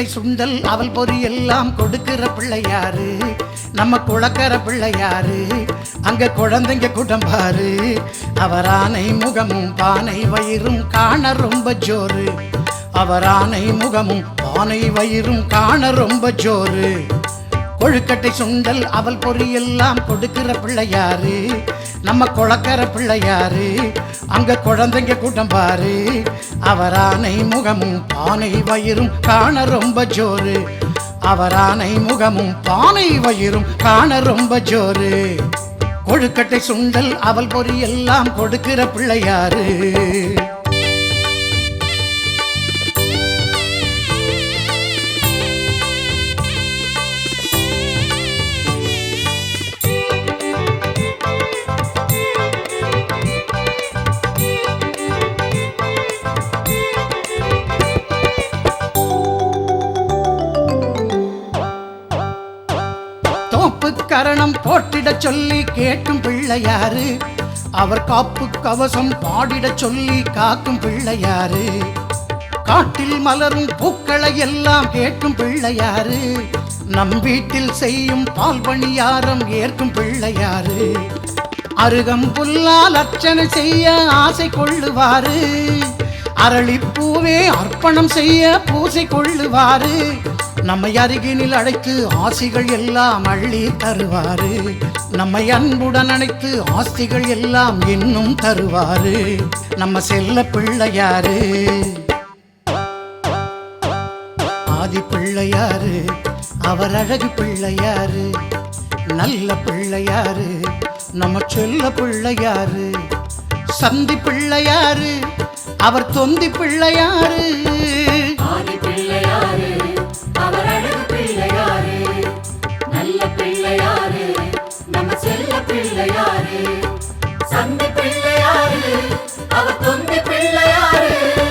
முட்டை சுண்டல் அவள் பொறி எல்லாம் கொடுக்கிற பிள்ளையாரு. நம்ம குழக்கிற பிள்ளையாரு. அங்க குழந்தைங்க கூட்டம் பாரு. அவரானை முகமும் பானை வயிறும் காண ரொம்ப ஜோரு. அவரானை முகமும் பானை வயிறும் காண ரொம்ப ஜோரு. கொழுக்கட்டை சுண்டல் அவள் பொறியெல்லாம் கொடுக்கிற பிள்ளையாரு. நம்ம குளக்கர பிள்ளையாரு. அங்க குழந்தைங்க கூட்டம் பாரு. அவரானை முகமும் பானை வயிறும் காண ரொம்ப ஜோரு. அவரானை முகமும் பானை வயிறும் காண ரொம்ப ஜோரு. கொழுக்கட்டை சுண்டல் அவள் பொறியெல்லாம் கொடுக்கிற பிள்ளையாரு. சரணம் போட்டிடச் சொல்லி கேட்கும் பிள்ளையாரு. அவர் காப்பு கவசம் பாடிடச் சொல்லி காக்கும் பிள்ளையாரு. காட்டில் மலரும் பூக்களை எல்லாம் கேட்கும் பிள்ளையாரு. நம் வீட்டில் செய்யும் பால் பணியாரம் ஏற்கும் பிள்ளையாரு. அருகம் புல்லால் அர்ச்சனை செய்ய ஆசை கொள்ளுவாரு. அரளிப்பூவே அர்ப்பணம் செய்ய பூசை கொள்ளுவாரு. நம்மை அருகினில் அழைத்து ஆசிகள் எல்லாம் அள்ளி தருவாரு. நம்மை அன்புடன் அழைத்து ஆஸ்திகள் எல்லாம் இன்னும் தருவாரு. நம்ம செல்ல பிள்ளையாரு ஆதி பிள்ளையாரு அவர் அழகு பிள்ளையாரு நல்ல பிள்ளையாரு நம்ம செல்ல பிள்ளையாரு சந்தி பிள்ளையாரு அவர் தொந்தி பிள்ளையாரு ஆதி பிள்ளையாரு அவர் அழகு பிள்ளையாரு. நல்ல பிள்ளையாரு. நம்ம செல்ல பிள்ளையாரு. சந்தி பிள்ளையாரு. அவர் தொந்தி பிள்ளையாரு.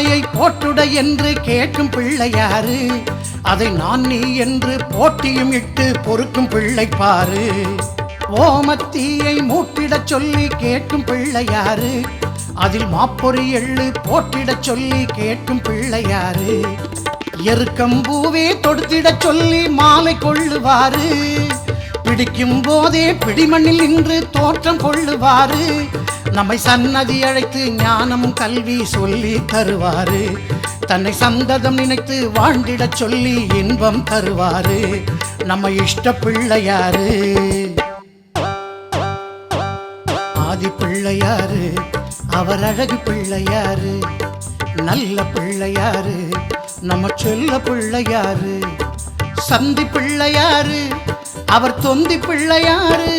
சூறைக்காயை போட்டுட என்று கேட்கும் பிள்ளையாரு. அதை நான் நீ என்று போட்டியும் இட்டு பொறுக்கும் பிள்ளை பாரு. ஓமத்தீயை மூட்டிடச் சொல்லி கேட்கும் பிள்ளையாரு. அதில் மாப்பொறி எள்ளு போட்டிடச் சொல்லி கேட்கும் பிள்ளையாரு. எருக்கம்பூவே தொடுத்திடச் சொல்லி மாலை கொள்ளுவாரு. பிடிக்கும் போதே பிடிமண்ணில் நின்று தோற்றம் கொள்ளுவாரு. நம்மை சன்னதி அழைத்து ஞானம் கல்வி சொல்லி தருவாரு. தன்னை சந்ததம் நினைத்து வாழ்ந்திடச் சொல்லி இன்பம் தருவாரு. நம்ம இஷ்ட பிள்ளையாரு ஆதி பிள்ளையாரு அவர் அழகு பிள்ளையாரு நல்ல பிள்ளையாரு நம்ம சொல்ல பிள்ளையாரு சந்தி பிள்ளையாரு அவர் தொந்தி பிள்ளையாரு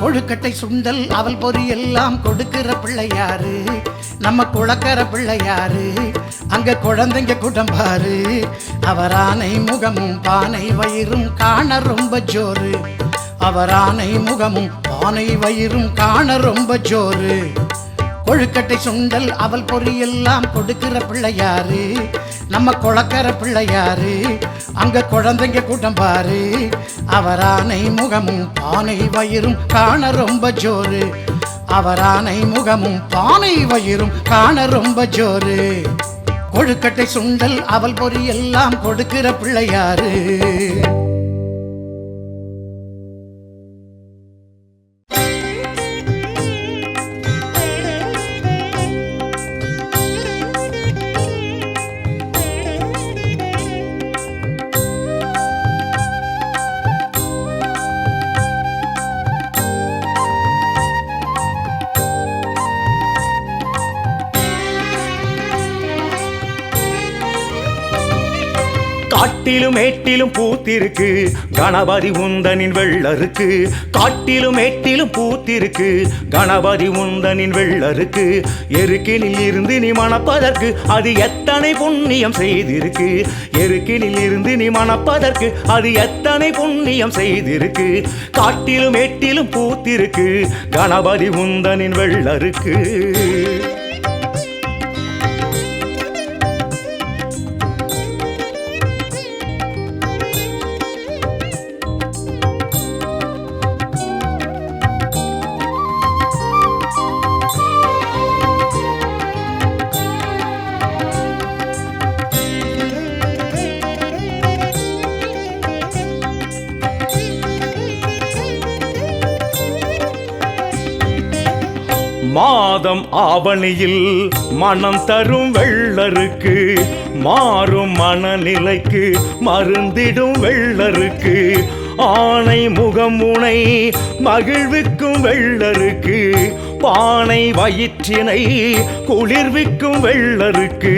கொழுக்கட்டை சுண்டல் அவள் பொறி எல்லாம் கொடுக்கிற பிள்ளையாரு நம்ம குளக்கற பிள்ளையாரு அங்க குழந்தைங்க குடம்பாரு. அவரானை முகமும் பானை வயிறும் காண ரொம்ப ஜோரு. அவரானை முகமும் பானை வயிறும் காண ரொம்ப ஜோரு. கொழுக்கட்டை சுண்டல் அவள் பொறியெல்லாம் கொடுக்கிற பிள்ளையாரு. நம்ம குளக்கர பிள்ளையாரு. அங்க குழந்தைங்க கூட்டம் பாரு. அவரானை முகமும் பானை வயிறும் காண ரொம்ப ஜோரு. அவரானை முகமும் பானை வயிறும் காண ரொம்ப ஜோரு. கொழுக்கட்டை சுண்டல் அவள் பொறி எல்லாம் கொடுக்கிற பிள்ளையாரு. காட்டிலும் மேட்டிலும் பூத்திருக்கு. கணபதி உந்தனின் வெள்ளருக்கு. காட்டிலும் மேட்டிலும் பூத்திருக்கு. கணபதி உந்தனின் வெள்ளருக்கு. எருக்கினில் இருந்து நீ மணப்பதற்கு அது எத்தனை புண்ணியம் செய்திருக்கு. எருக்கினில் இருந்து நீ மணப்பதற்கு அது எத்தனை புண்ணியம் செய்திருக்கு. காட்டிலும் மேட்டிலும் பூத்திருக்கு. கணபதி உந்தனின் வெள்ளருக்கு. மாதம் ஆவணியில் மனம் தரும் வெள்ளருக்கு மாறும் மனநிலைக்கு மருந்திடும் வெள்ளருக்கு. ஆணை முகமுனை மகிழ்விக்கும் வெள்ளருக்கு பானை வயிற்றினை குளிர்விக்கும் வெள்ளருக்கு.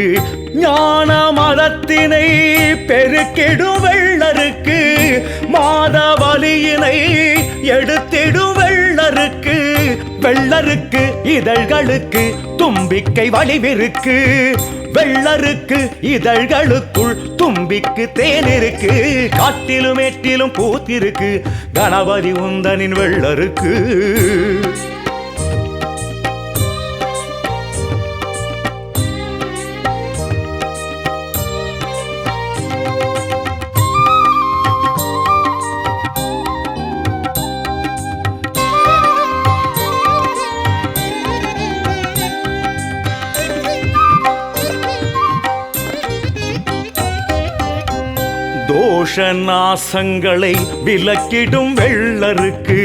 ஞான மதத்தினை பெருக்கிடும் வெள்ளருக்கு மாத வலியினை எடுத்திடும் வெள்ளருக்கு இதழ்களுக்கு தும்பிக்கை வடிவிருக்கு. வெள்ளருக்கு இதழ்களுக்குள் தும்பிக்கு தேனிருக்கு. காட்டிலும் ஏட்டிலும் பூத்திருக்கு. கணபதி உந்தனின் வெள்ளருக்கு. தோஷ நாசங்களை விலக்கிடும் வெள்ளருக்கு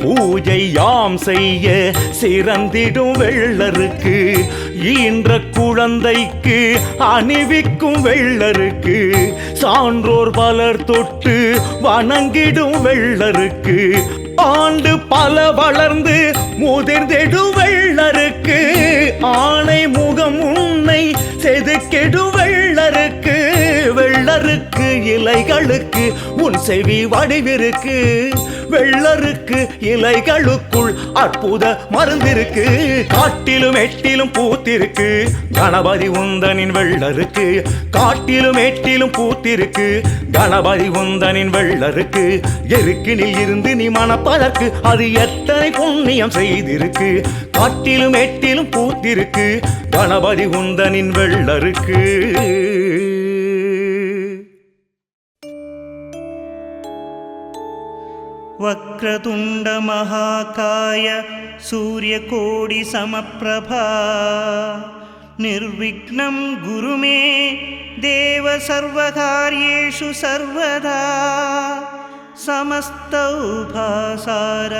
பூஜை யாம் செய்ய சிறந்திடும் வெள்ளருக்கு ஈன்ற குழந்தைக்கு அணிவிக்கும் வெள்ளருக்கு சான்றோர் பலர் தொட்டு வணங்கிடும் வெள்ளருக்கு ஆண்டு பல வளர்ந்து முதிர்ந்திடும் வெள்ளருக்கு ஆணை முகம் உன்னை செதுக்கிடும் வெள்ளருக்கு இலைகளுக்கு உன் செவி வடிவிருக்கு. வெள்ளருக்கு இலைகளுக்குள் அற்புத மருந்திருக்கு. காட்டிலும் எட்டிலும் பூத்திருக்கு. கணபதி உந்தனின் வெள்ளருக்கு. காட்டிலும் எட்டிலும் பூத்திருக்கு. கணபதி உந்தனின் வெள்ளருக்கு. எருக்கினில் இருந்து நீ மணப்பதற்கு அது எத்தனை புண்ணியம் செய்திருக்கு. காட்டிலும் எட்டிலும் பூத்திருக்கு. கணபதி உந்தனின் வெள்ளருக்கு. वक्रतुण्डमहाकाय सूर्यकोटिसमप्रभा निर्विघ्नं गुरु मे देव सर्वकार्येषु सर्वदा। समस्तौभासार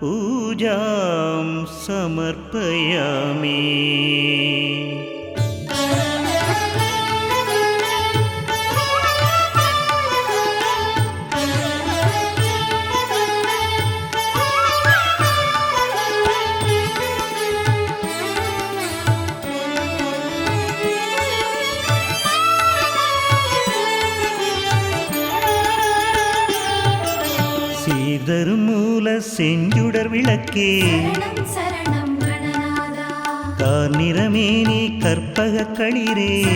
पूजां समर्पयामि செஞ்சுடர் விளக்கே. கணநாதா. கார்நிறமேனி கற்பக களிரே.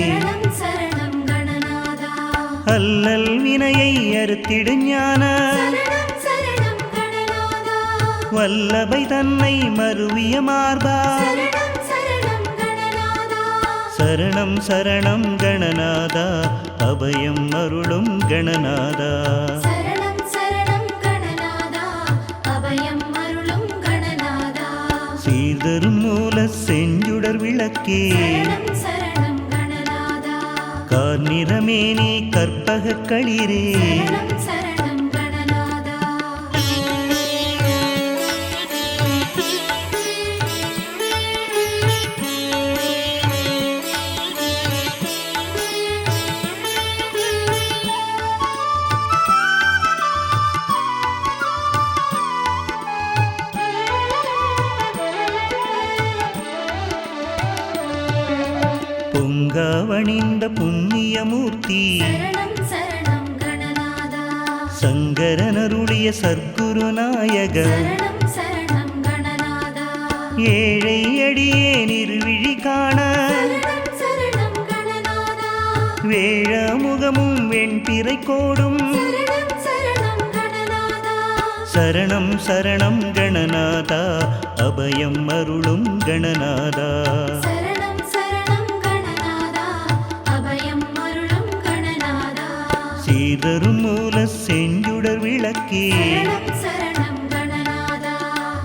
அல்லல் வினையை அறுத்திடு ஞான. வல்லபை தன்னை மருவிய மார்பா. சரணம் சரணம் கணநாதா. சரணம் சரணம் கணநாதா. அபயம் அருளும் கணநாதா. சீர்தரும் மூல செஞ்சுடர் விளக்கே. கணநாதா கார்நிறமேனி கற்பக களிரே. ஏழை அடியே நிர்விழி காண. வேழ முகமும் வெண்பிறை கோடும் சரணம் சரணம் கணநாதா அபயம் அருளும் கணநாதா சீதரும் மூல செஞ்சுடர் விளக்கே.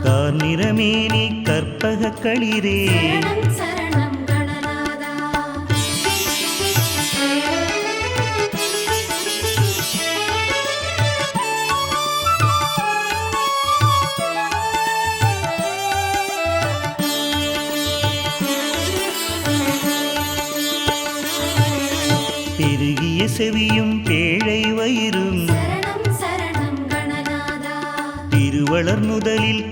கார்நிறமேனி கற்பக களிரே. பெருகிய செவியும் பேழை வயிறும் திருவளர் முதலில்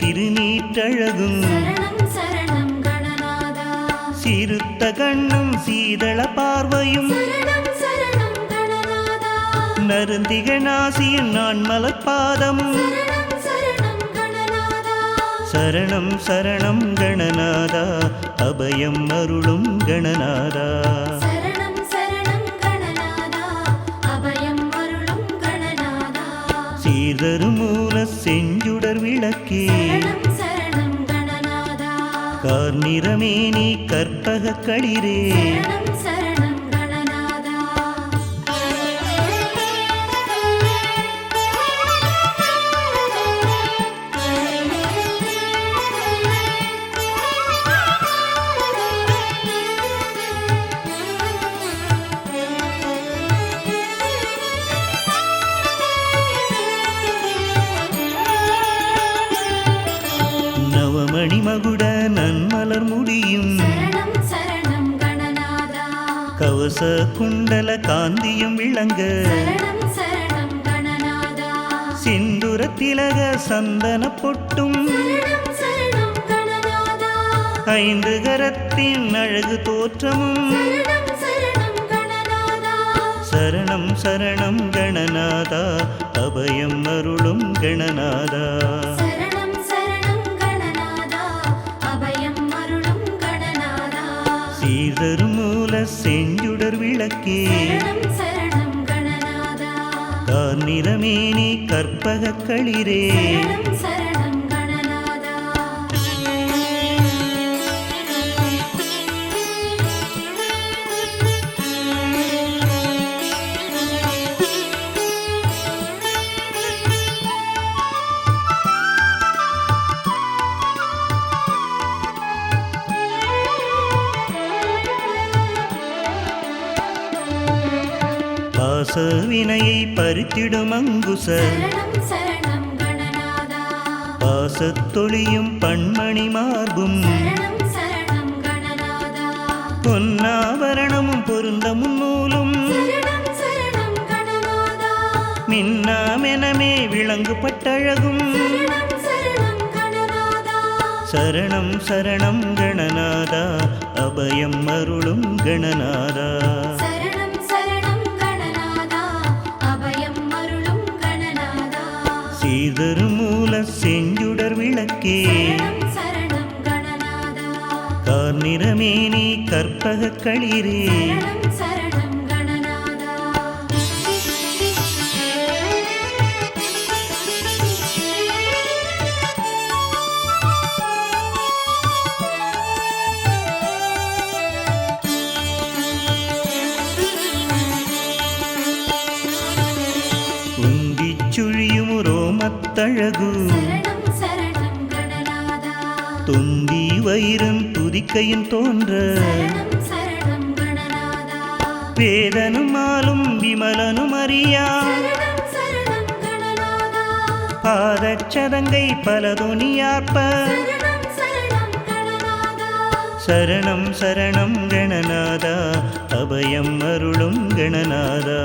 கண்ணும் சீதள பார்வையும் நருந்திக நாசியும் நான் மலர்பாதமும் சரணம் சரணம் கணநாதா அபயம் அருளும் கணநாதா சீர்தரு மூல செஞ்சுடர் விளக்கே. கணநாதா நீ கற்பக களிரே சந்தன பொட்டும் ஐந்து கரத்தின் அழகு தோற்றமும் சரணம் சரணம் கணநாதா அபயம் அருளும் கணநாதா சீதரு மூல செஞ்சுடர் விளக்கே கார்நிறமேனி கற்பக களிரே. பறித்திடும் அங்குச பாசத்தொழியும் பண்மணி மார்பும் சரணம் சரணம் கணநாதா. மின்னாமெனமே விளங்கு பட்டழகும் சரணம் சரணம் கணநாதா. சரணம் சரணம் கணநாதா. அபயம் அருளும் கணநாதா. செஞ்சுடர் விளக்கே. கணநாதா. கார்நிறமேனி கற்பக களிரே. வயிறும் துதிக்கையும் தோன்ற வேதனும் மாலும் விமலனும் அறியா. பாதச்சதங்கை சரணம் கணநாதா. சரணம் சரணம் கணநாதா. அபயம் அருளும் கணநாதா.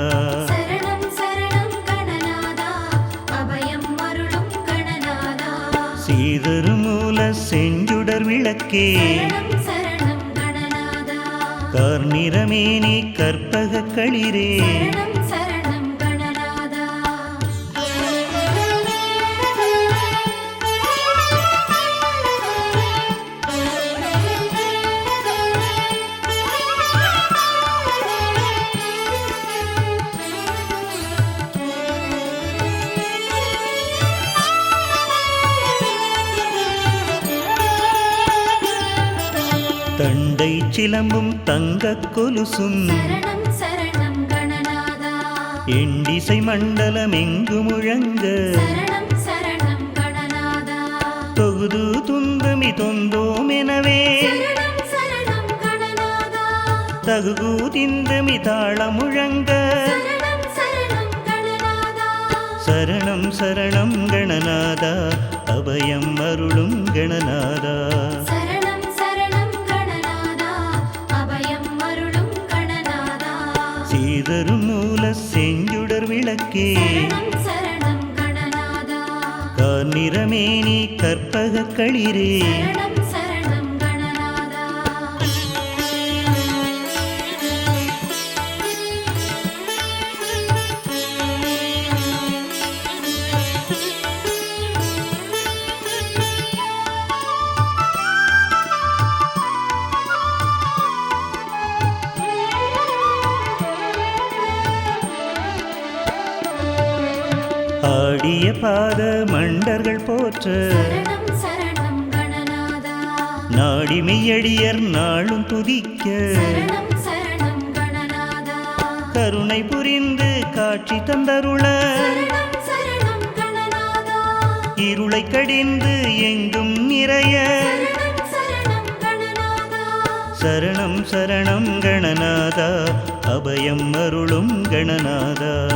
சீதரு மூல செஞ்சுடர் விளக்கே. கார்நிறமேனி கற்பக களிரே. சிலம்பும் தங்க கொலுசும். எண்டிசை மண்டலம் எங்கு முழங்க. தொகுது துந்துமி தொந்தோம் எனவே. தகுகு திந்தமி தாள முழங்க. சரணம் சரணம் கணநாதா. அபயம் அருளும் கணநாதா. சீதரும் மூல செஞ்சுடர் விளக்கே. கார்நிறமேனி கற்பக களிரே. பாத மண்டர்கள் போற்ற. சரணம் சரணம் கணநாதா. நாடி மெய்யடியர் நாளும் துதிக்க. கருணை புரிந்து காட்சி தந்தருள. இருளை கடிந்து எங்கும் நிறைய. சரணம் சரணம் கணநாதா. அபயம் அருளும் கணநாதா.